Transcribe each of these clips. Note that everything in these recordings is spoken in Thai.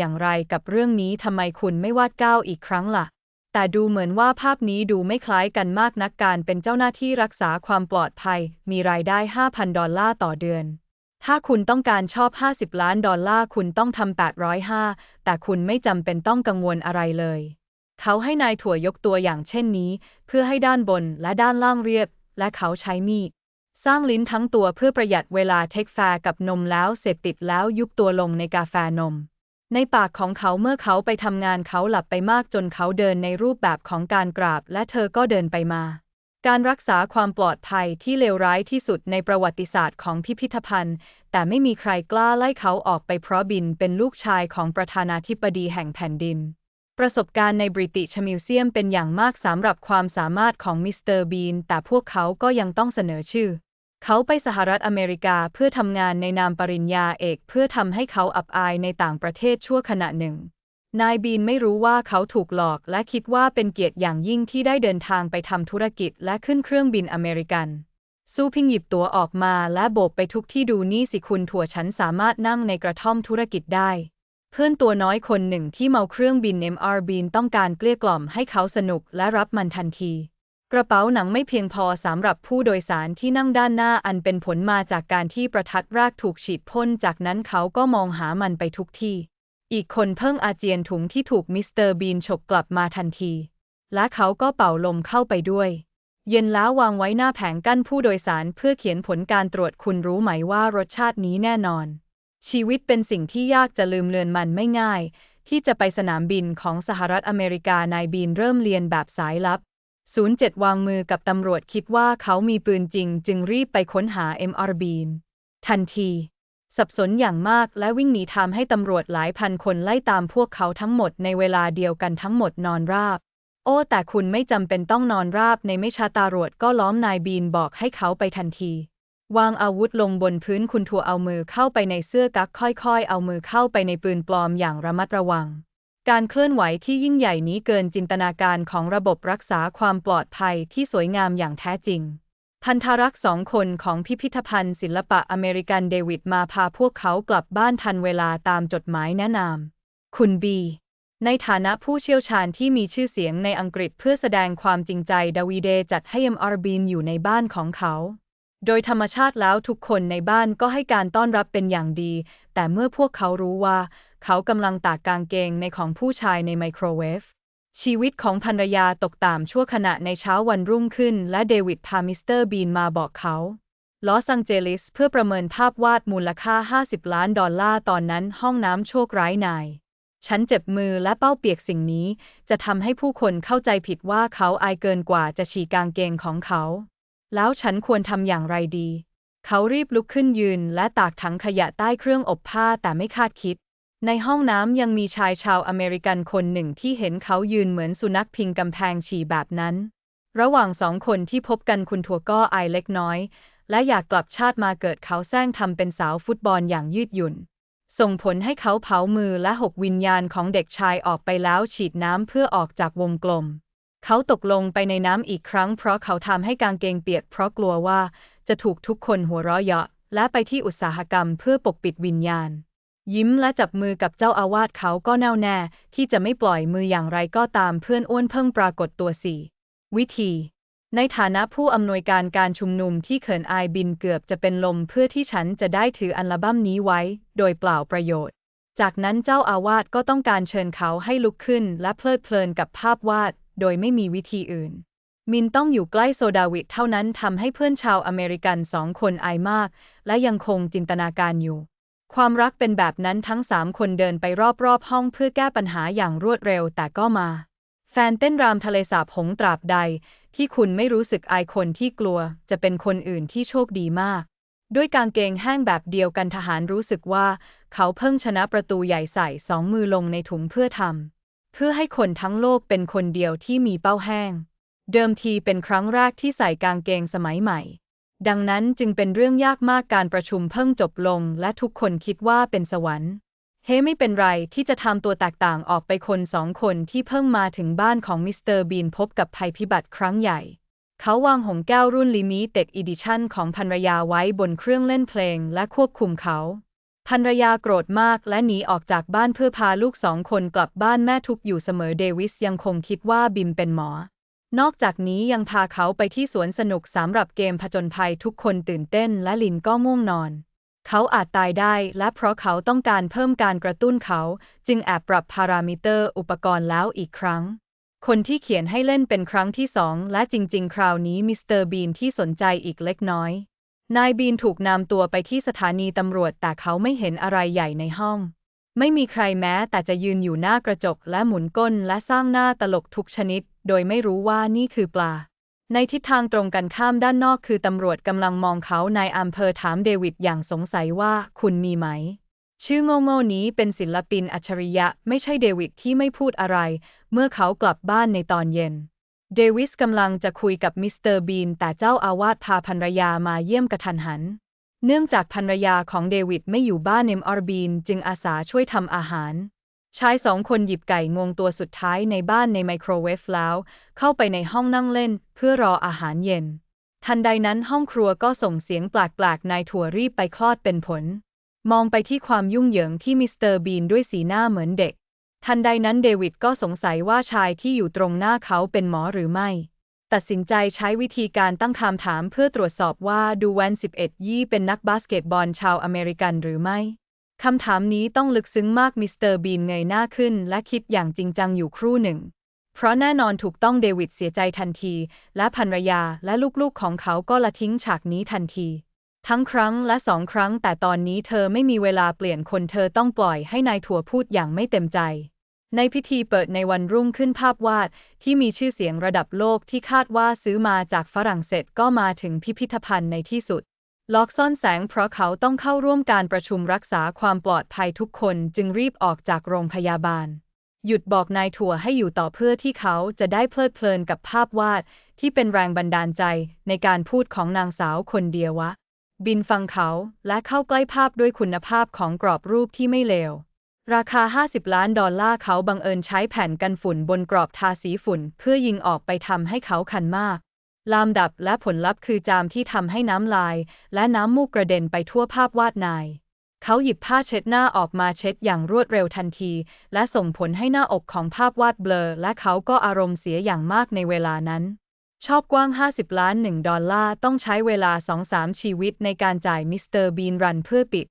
อย่างไรกับเรื่องนี้ทำไมคุณไม่วาดก้าวอีกครั้งล่ะ แต่ดูเหมือนว่าภาพนี้ดูไม่คล้ายกันมากนักการเป็นเจ้าหน้าที่รักษาความปลอดภัย มีรายได้ 5,000 ดอลลาร์ต่อเดือน ถ้าคุณต้องการชอบ 50 ล้านดอลลาร์คุณต้องทำ805 แต่คุณไม่จำเป็นต้องกังวลอะไรเลย เขาให้นายถั่วยกตัวอย่างเช่นนี้ เพื่อให้ด้านบนและด้านล่างเรียบ และเขาใช้มีดสร้างลิ้นทั้งตัวเพื่อประหยัดเวลาเทคแฟร์กับนมแล้วเสพติดแล้วยุบตัวลงในกาแฟนม ในปากของเขาเมื่อเขาไปทำงานเขาหลับไปมากจนเขาเดินในรูปแบบของการกราบ และเธอก็เดินไปมา การรักษาความปลอดภัยที่เลวร้ายที่สุดในประวัติศาสตร์ของพิพิธภัณฑ์ แต่ไม่มีใครกล้าไล่เขาออกไปเพราะบินเป็นลูกชายของประธานาธิบดีแห่งแผ่นดิน ประสบการณ์ในบริติชมิวเซียมเป็นอย่างมากสำหรับความสามารถของมิสเตอร์บีนแต่พวกเขาก็ยังต้องเสนอชื่อ เขาไปสหรัฐอเมริกาเพื่อทำงานในนามปริญญาเอกเพื่อทำให้เขาอับอายในต่างประเทศชั่วขณะหนึ่ง นายบีนไม่รู้ว่าเขาถูกหลอกและคิดว่าเป็นเกียรติอย่างยิ่งที่ได้เดินทางไปทำธุรกิจและขึ้นเครื่องบินอเมริกัน ซูพิงหยิบตั๋วออกมาและโบกไปทุกที่ดูนี่สิคุณถั่วฉันสามารถนั่งในกระท่อมธุรกิจได้ เพื่อนตัวน้อยคนหนึ่งที่เมาเครื่องบิน MR บีนต้องการเกลี้ยกล่อมให้เขาสนุกและรับมันทันที กระเป๋าหนังไม่เพียงพอสำหรับผู้โดยสารที่นั่งด้านหน้าอันเป็นผลมาจากการที่ประทัดรากถูกฉีดพ่นจากนั้นเขาก็มองหามันไปทุกที่ อีกคนเพิ่งอาเจียนถุงที่ถูกมิสเตอร์บีนฉกกลับมาทันที และเขาก็เป่าลมเข้าไปด้วย เย็นแล้ววางไว้หน้าแผงกั้นผู้โดยสารเพื่อเขียนผลการตรวจคุณรู้ไหมว่ารสชาตินี้แน่นอน ชีวิตเป็นสิ่งที่ยากจะลืมเลือนมันไม่ง่าย ที่จะไปสนามบินของสหรัฐอเมริกานายบีนเริ่มเรียนแบบสายลับ 07 วางมือกับตำรวจคิดว่าเขามีปืนจริง จึงรีบไปค้นหา MR บีนทันที สับสนอย่างมากและวิ่งหนีทำให้ตำรวจหลายพันคนไล่ตามพวกเขาทั้งหมดในเวลาเดียวกันทั้งหมดนอนราบ โอ้แต่คุณไม่จำเป็นต้องนอนราบในไม่ช้าตารวจก็ล้อมนายบีนบอกให้เขาไปทันที วางอาวุธลงบนพื้นคุณทัวเอามือเข้าไปในเสื้อกั๊กค่อยๆ เอามือเข้าไปในปืนปลอมอย่างระมัดระวัง การเคลื่อนไหวที่ยิ่งใหญ่นี้เกินจินตนาการของระบบรักษาความปลอดภัยที่สวยงามอย่างแท้จริง พันธรักษ์สองคนของพิพิธภัณฑ์ศิลปะอเมริกันเดวิดมาพาพวกเขากลับบ้านทันเวลาตามจดหมายแนะนำ คุณบี ในฐานะผู้เชี่ยวชาญที่มีชื่อเสียงในอังกฤษเพื่อแสดงความจริงใจดาวีเดจัดให้เอ็มอาร์บีนอยู่ในบ้านของเขาโดยธรรมชาติแล้วทุกคนในบ้านก็ให้การต้อนรับเป็นอย่างดี แต่เมื่อพวกเขารู้ว่า เขากำลังตากกางเกงในของผู้ชายในไมโครเวฟ ชีวิตของภรรยาตกต่ำชั่วขณะในเช้าวันรุ่งขึ้น และเดวิดพามิสเตอร์บีนมาบอกเขาลอสแองเจลิสเพื่อประเมินภาพวาดมูลค่า 50 ล้านดอลลาร์ตอนนั้นห้องน้ำโชคร้ายนาย ฉันเจ็บมือและเป้าเปียกสิ่งนี้ จะทำให้ผู้คนเข้าใจผิดว่าเขาอายเกินกว่าจะฉีกกางเกงของเขา แล้วฉันควรทำอย่างไรดี เขารีบลุกขึ้นยืนและตากถังขยะใต้เครื่องอบผ้าแต่ไม่คาดคิด ในห้องน้ำยังมีชายชาวอเมริกันคนหนึ่งที่เห็นเขายืนเหมือนสุนัขพิงกำแพงฉี่แบบนั้น ระหว่างสองคนที่พบกันคุณทัวก็อายเล็กน้อย และอยากกลับชาติมาเกิดเขาแซงทำเป็นสาวฟุตบอลอย่างยืดหยุ่น ส่งผลให้เขาเผามือและหกวิญญาณของเด็กชายออกไปแล้วฉีดน้ำเพื่อออกจากวงกลม เขาตกลงไปในน้ำอีกครั้งเพราะเขาทำให้กางเกงเปียกเพราะกลัวว่าจะถูกทุกคนหัวเราะเยาะและไปที่อุตสาหกรรมเพื่อปกปิดวิญญาณ ยิ้มและจับมือกับเจ้าอาวาสเขาก็แน่วแน่ที่จะไม่ปล่อยมืออย่างไรก็ตามเพื่อนอ้วนเพิ่งปรากฏตัวสี่วิธี ในฐานะผู้อำนวยการการชุมนุมที่เขินอายบินเกือบจะเป็นลมเพื่อที่ฉันจะได้ถืออัลบั้มนี้ไว้ โดยเปล่าประโยชน์ จากนั้นเจ้าอาวาสก็ต้องการเชิญเขาให้ลุกขึ้นและเพลิดเพลินกับภาพวาด โดยไม่มีวิธีอื่นมินต้องอยู่ใกล้โซดาวิดเท่านั้นทำให้เพื่อนชาวอเมริกันสองคนอายมาก และยังคงจินตนาการอยู่ ความรักเป็นแบบนั้นทั้งสามคนเดินไปรอบๆห้องเพื่อแก้ปัญหาอย่างรวดเร็วแต่ก็มา แฟนเต้นรามทะเลสาบหงตราบใด ที่คุณไม่รู้สึกอายคนที่กลัว จะเป็นคนอื่นที่โชคดีมาก ด้วยกางเกงแห้งแบบเดียวกันทหารรู้สึกว่า เขาเพิ่งชนะประตูใหญ่ใส่สองมือลงในถุงเพื่อทำเพื่อให้คนทั้งโลกเป็นคนเดียวที่มีเป้าแห้ง เดิมทีเป็นครั้งแรกที่ใส่กางเกงสมัยใหม่ ดังนั้นจึงเป็นเรื่องยากมากการประชุมเพิ่งจบลง และทุกคนคิดว่าเป็นสวรรค์เฮ้ไม่เป็นไรที่จะทำตัวแตกต่างออกไปคนสองคนที่เพิ่งมาถึงบ้านของมิสเตอร์บีนพบกับภัยพิบัติครั้งใหญ่ เขาวางหงแก้วรุ่นลิมิเต็ดอีดิชั่นของภรรยาไว้บนเครื่องเล่นเพลงและควบคุมเขาภรรยาโกรธมากและหนีออกจากบ้านเพื่อพาลูกสองคนกลับบ้านแม่ทุกอยู่เสมอเดวิสยังคงคิดว่าบิมเป็นหมอ นอกจากนี้ยังพาเขาไปที่สวนสนุกสำหรับเกมผจญภัยทุกคนตื่นเต้นและลินก็ง่วงนอน เขาอาจตายได้และเพราะเขาต้องการเพิ่มการกระตุ้นเขา จึงแอบปรับพารามิเตอร์อุปกรณ์แล้วอีกครั้ง คนที่เขียนให้เล่นเป็นครั้งที่สองและจริงๆ คราวนี้มิสเตอร์บีนที่สนใจอีกเล็กน้อย นายบีนถูกนำตัวไปที่สถานีตำรวจแต่เขาไม่เห็นอะไรใหญ่ในห้อง ไม่มีใครแม้แต่จะยืนอยู่หน้ากระจกและหมุนก้นและสร้างหน้าตลกทุกชนิด โดยไม่รู้ว่านี่คือปลา ในทิศทางตรงกันข้ามด้านนอกคือตำรวจกำลังมองเขานายอำเภอถามเดวิดอย่างสงสัยว่าคุณมีไหม ชื่อโง่ๆนี้เป็นศิลปินอัจฉริยะไม่ใช่เดวิดที่ไม่พูดอะไร เมื่อเขากลับบ้านในตอนเย็น เดวิสกำลังจะคุยกับมิสเตอร์บีนแต่เจ้าอาวาสพาภรรยามาเยี่ยมกระทันหัน เนื่องจากภรรยาของเดวิดไม่อยู่บ้านเนมอร์บีนจึงอาสาช่วยทำอาหารชายสองคนหยิบไก่งวงตัวสุดท้ายในบ้านในไมโครเวฟแล้ว เข้าไปในห้องนั่งเล่นเพื่อรออาหารเย็น ทันใดนั้นห้องครัวก็ส่งเสียงแปลกๆนายถั่วรีบไปคลอดเป็นผล มองไปที่ความยุ่งเหยิงที่มิสเตอร์บีนด้วยสีหน้าเหมือนเด็ก ทันใดนั้นเดวิดก็สงสัยว่าชายที่อยู่ตรงหน้าเขาเป็นหมอหรือไม่ ตัดสินใจใช้วิธีการตั้งคำถามเพื่อตรวจสอบว่าดูแวน11 ยี่เป็นนักบาสเกตบอลชาวอเมริกันหรือไม่ คำถามนี้ต้องลึกซึ้งมากมิสเตอร์บีนเงยหน้าขึ้นและคิดอย่างจริงจังอยู่ครู่หนึ่ง เพราะแน่นอนถูกต้องเดวิดเสียใจทันที และภรรยาและลูกๆของเขาก็ละทิ้งฉากนี้ทันที ทั้งครั้งและสองครั้งแต่ตอนนี้เธอไม่มีเวลาเปลี่ยนคนเธอต้องปล่อยให้นายถั่วพูดอย่างไม่เต็มใจ ในพิธีเปิดในวันรุ่งขึ้นภาพวาดที่มีชื่อเสียงระดับโลกที่คาดว่าซื้อมาจากฝรั่งเศสก็มาถึงพิพิธภัณฑ์ในที่สุด ล็อกซ่อนแสงเพราะเขาต้องเข้าร่วมการประชุมรักษาความปลอดภัยทุกคนจึงรีบออกจากโรงพยาบาล หยุดบอกนายถั่วให้อยู่ต่อเพื่อที่เขาจะได้เพลิดเพลินกับภาพวาดที่เป็นแรงบันดาลใจในการพูดของนางสาวคนเดียววะบินฟังเขาและเข้าใกล้ภาพด้วยคุณภาพของกรอบรูปที่ไม่เลว ราคา 50 ล้านดอลลาร์เขาบังเอิญใช้แผ่นกันฝุ่นบนกรอบทาสีฝุ่น เพื่อยิงออกไปทำให้เขาคันมาก ลามดับและผลลัพธ์คือจามที่ทำให้น้ำลาย และน้ำมูกกระเด็นไปทั่วภาพวาดนาย เขาหยิบผ้าเช็ดหน้าออกมาเช็ดอย่างรวดเร็วทันที และส่งผลให้หน้าอกของภาพวาดเบลอ และเขาก็อารมณ์เสียอย่างมากในเวลานั้น ชอบกว้าง 50 ล้าน 1 ดอลลาร์ต้องใช้เวลา 2-3 ชีวิตในการจ่ายมิสเตอร์บีนรันเพื่อปิด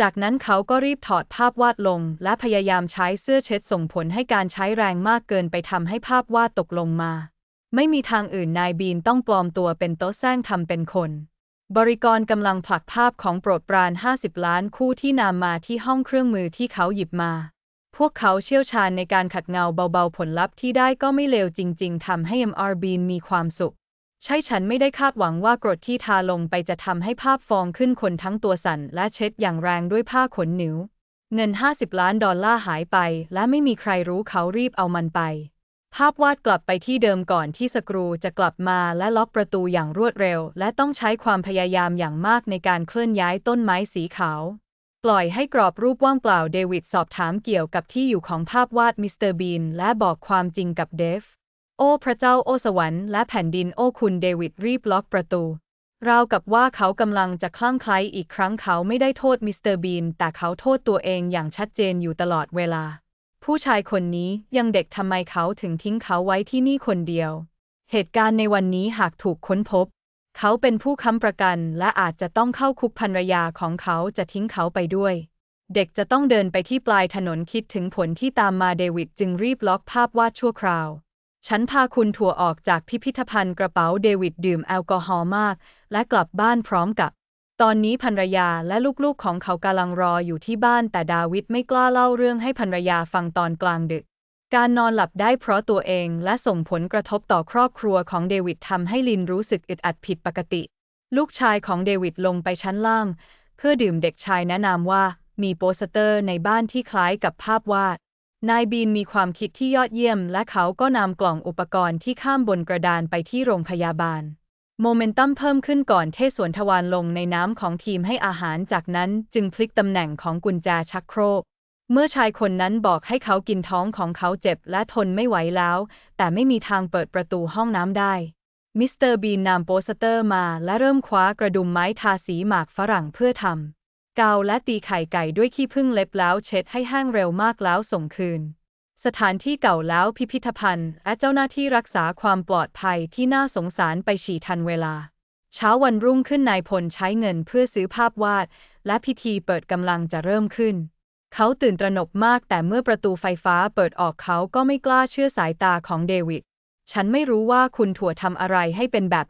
จากนั้นเขาก็รีบถอดภาพวาดลง และพยายามใช้เสื้อเช็ดส่งผลให้การใช้แรงมากเกินไปทำให้ภาพวาดตกลงมา ไม่มีทางอื่นนายบีนต้องปลอมตัวเป็นโต๊ะแซงทำเป็นคน บริกรกำลังผลักภาพของโปรดปราน 50 ล้านคู่ที่นำมาที่ห้องเครื่องมือที่เขาหยิบมา พวกเขาเชี่ยวชาญในการขัดเงาเบาๆผลลัพธ์ที่ได้ก็ไม่เลวจริง ๆทำให้ MR Bean มีความสุข ใช่ฉันไม่ได้คาดหวังว่ากรดที่ทาลงไปจะทำให้ภาพฟองขึ้นคนทั้งตัวสั่นและเช็ดอย่างแรงด้วยผ้าขนหนิวเงิน 50 ล้านดอลลาร์หายไป และไม่มีใครรู้เขารีบเอามันไป ภาพวาดกลับไปที่เดิมก่อนที่สกรูจะกลับมาและล็อกประตูอย่างรวดเร็ว และต้องใช้ความพยายามอย่างมากในการเคลื่อนย้ายต้นไม้สีขาว ปล่อยให้กรอบรูปว่างเปล่าเดวิดสอบถามเกี่ยวกับที่อยู่ของภาพวาดมิสเตอร์บีนและบอกความจริงกับเดฟ โอ้พระเจ้าโอ้สวรรค์และแผ่นดินโอ้คุณเดวิดรีบล็อกประตู ราวกับว่าเขากำลังจะคลั่งไคล้อีกครั้งเขาไม่ได้โทษมิสเตอร์บีนแต่เขาโทษตัวเองอย่างชัดเจนอยู่ตลอดเวลา ผู้ชายคนนี้ยังเด็กทำไมเขาถึงทิ้งเขาไว้ที่นี่คนเดียว เหตุการณ์ในวันนี้หากถูกค้นพบ เขาเป็นผู้ค้ำประกันและอาจจะต้องเข้าคุกภรรยาของเขาจะทิ้งเขาไปด้วยเด็กจะต้องเดินไปที่ปลายถนนคิดถึงผลที่ตามมาเดวิดจึงรีบล็อกภาพวาดชั่วคราว ฉันพาคุณถั่วออกจากพิพิธภัณฑ์กระเป๋าเดวิดดื่มแอลกอฮอล์มาก และกลับบ้านพร้อมกับ ตอนนี้ภรรยาและลูกๆของเขากำลังรออยู่ที่บ้านแต่ดาวิดไม่กล้าเล่าเรื่องให้ภรรยาฟังตอนกลางดึก การนอนหลับได้เพราะตัวเองและส่งผลกระทบต่อครอบครัวของเดวิดทำให้ลินรู้สึกอึดอัดผิดปกติ ลูกชายของเดวิดลงไปชั้นล่าง เพื่อดื่มเด็กชายแนะนำว่ามีโปสเตอร์ในบ้านที่คล้ายกับภาพวาด นายบีนมีความคิดที่ยอดเยี่ยม และเขาก็นำกล่องอุปกรณ์ที่ข้ามบนกระดานไปที่โรงพยาบาล โมเมนตัมเพิ่มขึ้นก่อนเทสวนทวารลงในน้ำของทีมให้อาหารจากนั้นจึงพลิกตำแหน่งของกุญแจชักโครก เมื่อชายคนนั้นบอกให้เขากินท้องของเขาเจ็บและทนไม่ไหวแล้ว แต่ไม่มีทางเปิดประตูห้องน้ำได้ มิสเตอร์บีนนำโปสเตอร์มาและเริ่มคว้ากระดุมไม้ทาสีหมากฝรั่งเพื่อทำ เกาและตีไข่ไก่ด้วยขี้ผึ้งเล็บแล้วเช็ดให้แห้งเร็วมากแล้วส่งคืน สถานที่เก่าแล้วพิพิธภัณฑ์ และเจ้าหน้าที่รักษาความปลอดภัยที่น่าสงสารไปฉี่ทันเวลา เช้าวันรุ่งขึ้นนายพลใช้เงินเพื่อซื้อภาพวาด และพิธีเปิดกำลังจะเริ่มขึ้น เขาตื่นตระหนกมากแต่เมื่อประตูไฟฟ้าเปิดออกเขาก็ไม่กล้าเชื่อสายตาของเดวิด ฉันไม่รู้ว่าคุณถั่วทำอะไรให้เป็นแบบ